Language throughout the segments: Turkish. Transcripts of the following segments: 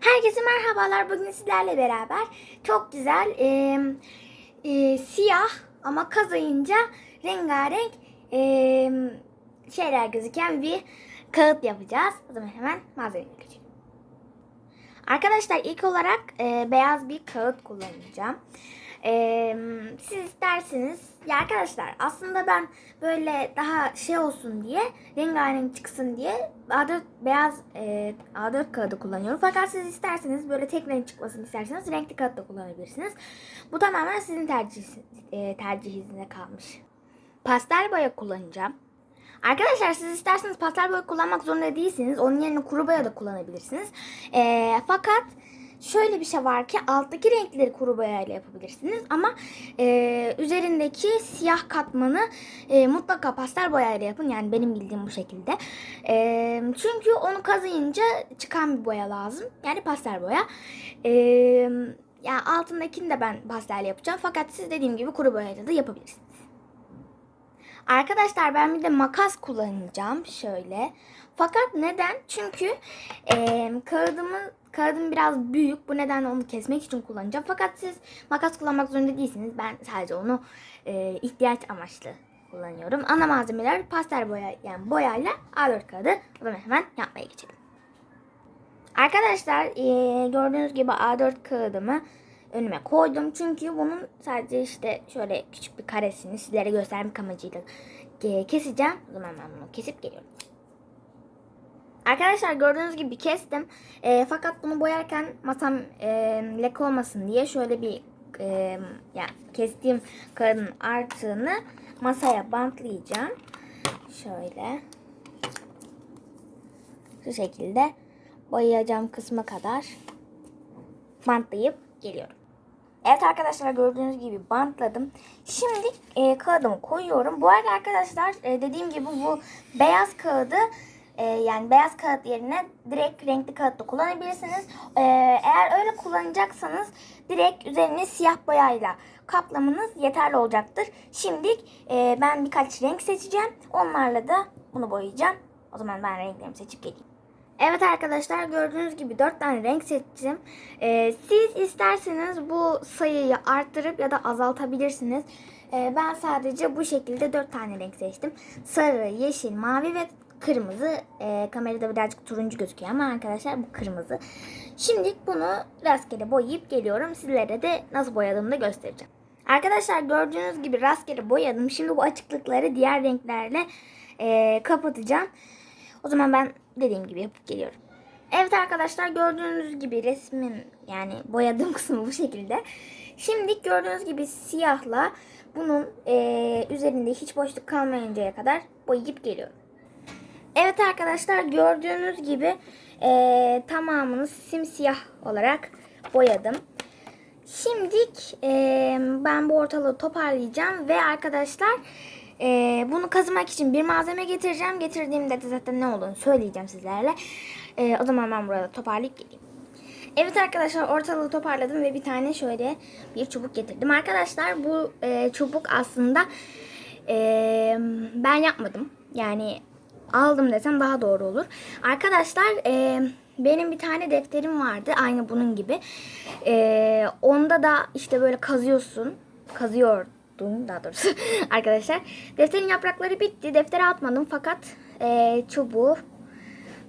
Herkese merhabalar. Bugün sizlerle beraber çok güzel e, e, siyah ama kazayınca rengarenk e, şeyler gözüken bir kağıt yapacağız. O zaman hemen malzemeleri geçelim. Arkadaşlar ilk olarak e, beyaz bir kağıt kullanacağım. E, siz isterseniz ya arkadaşlar aslında ben böyle daha şey olsun diye rengarenk çıksın diye A4 beyaz e, A4 kağıdı kullanıyorum. Fakat siz isterseniz böyle tek renk çıkmasını isterseniz renkli kağıt da kullanabilirsiniz. Bu tamamen sizin tercih, e, tercihinize kalmış. Pastel boya kullanacağım. Arkadaşlar siz isterseniz pastel boya kullanmak zorunda değilsiniz. Onun yerine kuru boya da kullanabilirsiniz. E, fakat şöyle bir şey var ki alttaki renkleri kuru boyayla yapabilirsiniz. Ama e, üzerindeki siyah katmanı e, mutlaka pastel boyayla yapın. Yani benim bildiğim bu şekilde. E, çünkü onu kazıyınca çıkan bir boya lazım. Yani pastel boya. E, yani altındakini de ben pastel yapacağım. Fakat siz dediğim gibi kuru boyayla da yapabilirsiniz. Arkadaşlar ben bir de makas kullanacağım şöyle. Fakat neden? Çünkü e, kağıdımı kağıdım biraz büyük. Bu nedenle onu kesmek için kullanacağım. Fakat siz makas kullanmak zorunda değilsiniz. Ben sadece onu e, ihtiyaç amaçlı kullanıyorum. Ana malzemeler pastel boya yani boyayla A4 kağıdı. O zaman hemen yapmaya geçelim. Arkadaşlar e, gördüğünüz gibi A4 kağıdımı önüme koydum. Çünkü bunun sadece işte şöyle küçük bir karesini sizlere göstermek amacıyla e, keseceğim. O zaman ben bunu kesip geliyorum. Arkadaşlar gördüğünüz gibi kestim. E, fakat bunu boyarken masam e, leke olmasın diye şöyle bir e, yani kestiğim kağıdın artığını masaya bantlayacağım. Şöyle. Şu şekilde boyayacağım kısma kadar bantlayıp geliyorum. Evet arkadaşlar gördüğünüz gibi bantladım. Şimdi e, kağıdımı koyuyorum. Bu arada arkadaşlar e, dediğim gibi bu beyaz kağıdı e, yani beyaz kağıt yerine direkt renkli kağıt da kullanabilirsiniz. E, eğer öyle kullanacaksanız direkt üzerini siyah boyayla kaplamanız yeterli olacaktır. Şimdi e, ben birkaç renk seçeceğim. Onlarla da bunu boyayacağım. O zaman ben renklerimi seçip geleyim. Evet arkadaşlar gördüğünüz gibi 4 tane renk seçtim. Ee, siz isterseniz bu sayıyı arttırıp ya da azaltabilirsiniz. Ee, ben sadece bu şekilde 4 tane renk seçtim. Sarı, yeşil, mavi ve kırmızı. Ee, kamerada birazcık turuncu gözüküyor ama arkadaşlar bu kırmızı. Şimdi bunu rastgele boyayıp geliyorum. Sizlere de nasıl boyadığımı da göstereceğim. Arkadaşlar gördüğünüz gibi rastgele boyadım. Şimdi bu açıklıkları diğer renklerle e, kapatacağım. O zaman ben dediğim gibi yapıp geliyorum. Evet arkadaşlar gördüğünüz gibi resmin yani boyadığım kısmı bu şekilde. Şimdi gördüğünüz gibi siyahla bunun e, üzerinde hiç boşluk kalmayıncaya kadar boyayıp geliyorum. Evet arkadaşlar gördüğünüz gibi e, tamamını simsiyah olarak boyadım. Şimdilik e, ben bu ortalığı toparlayacağım ve arkadaşlar e, bunu kazımak için bir malzeme getireceğim. Getirdiğimde de zaten ne olduğunu söyleyeceğim sizlerle. E, o zaman ben burada toparlayıp geleyim. Evet arkadaşlar ortalığı toparladım ve bir tane şöyle bir çubuk getirdim. Arkadaşlar bu e, çubuk aslında e, ben yapmadım. Yani aldım desem daha doğru olur. Arkadaşlar e, benim bir tane defterim vardı aynı bunun gibi. E, onda da işte böyle kazıyorsun. Kazıyordum daha doğrusu arkadaşlar. Defterin yaprakları bitti. Deftere atmadım fakat e, çubuğu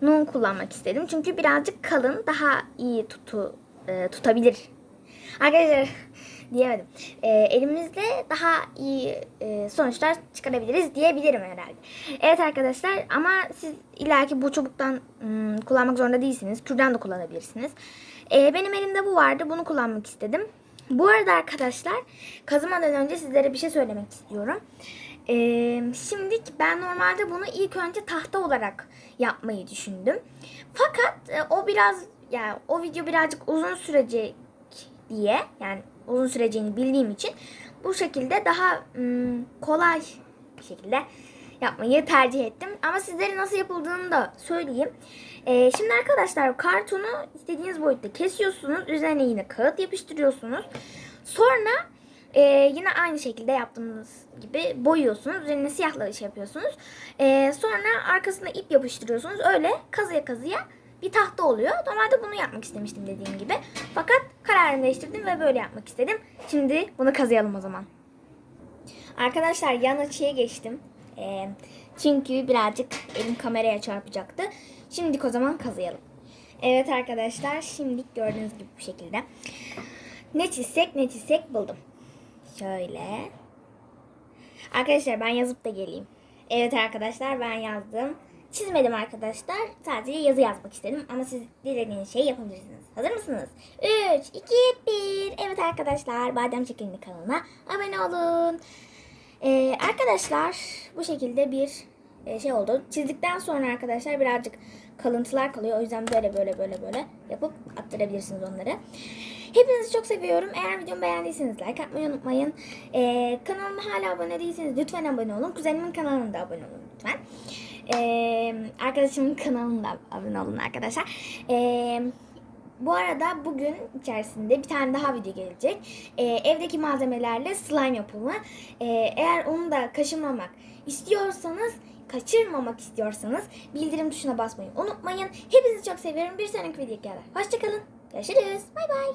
nun kullanmak istedim. Çünkü birazcık kalın daha iyi tutu e, tutabilir. Arkadaşlar diyemedim. E, elimizde daha iyi e, sonuçlar çıkarabiliriz diyebilirim herhalde. Evet arkadaşlar ama siz illaki bu çubuktan ım, kullanmak zorunda değilsiniz. Kürdan da kullanabilirsiniz. E, benim elimde bu vardı. Bunu kullanmak istedim. Bu arada arkadaşlar kazımadan önce sizlere bir şey söylemek istiyorum. Ee, şimdi ben normalde bunu ilk önce tahta olarak yapmayı düşündüm. Fakat e, o biraz yani o video birazcık uzun sürecek diye yani uzun süreceğini bildiğim için bu şekilde daha ım, kolay bir şekilde yapmayı tercih ettim. Ama sizlere nasıl yapıldığını da söyleyeyim. Ee, şimdi arkadaşlar kartonu istediğiniz boyutta kesiyorsunuz. Üzerine yine kağıt yapıştırıyorsunuz. Sonra e, yine aynı şekilde yaptığımız gibi boyuyorsunuz. Üzerine siyahla şey yapıyorsunuz. E, sonra arkasına ip yapıştırıyorsunuz. Öyle kazıya kazıya bir tahta oluyor. Normalde bunu yapmak istemiştim dediğim gibi. Fakat kararımı değiştirdim ve böyle yapmak istedim. Şimdi bunu kazıyalım o zaman. Arkadaşlar yan açıya geçtim. Ee, çünkü birazcık elim kameraya çarpacaktı. Şimdi o zaman kazıyalım. Evet arkadaşlar şimdi gördüğünüz gibi bu şekilde. Ne çizsek ne çizsek buldum. Şöyle. Arkadaşlar ben yazıp da geleyim. Evet arkadaşlar ben yazdım. Çizmedim arkadaşlar. Sadece yazı yazmak istedim. Ama siz dilediğiniz şeyi yapabilirsiniz. Hazır mısınız? 3, 2, 1. Evet arkadaşlar Badem Çekilini kanalına abone olun. Ee, arkadaşlar bu şekilde bir şey oldu. Çizdikten sonra arkadaşlar birazcık kalıntılar kalıyor. O yüzden böyle böyle böyle böyle yapıp attırabilirsiniz onları. Hepinizi çok seviyorum. Eğer videomu beğendiyseniz like atmayı unutmayın. Ee, kanalıma hala abone değilseniz lütfen abone olun. Kuzenimin kanalına da abone olun lütfen. Ee, arkadaşımın kanalına da abone olun arkadaşlar. Ee, bu arada bugün içerisinde bir tane daha video gelecek. Ee, evdeki malzemelerle slime yapımı. Ee, eğer onu da kaçırmamak istiyorsanız, kaçırmamak istiyorsanız bildirim tuşuna basmayı unutmayın. Hepinizi çok seviyorum. Bir sonraki videoya kadar. Hoşçakalın. Görüşürüz. Bay bay.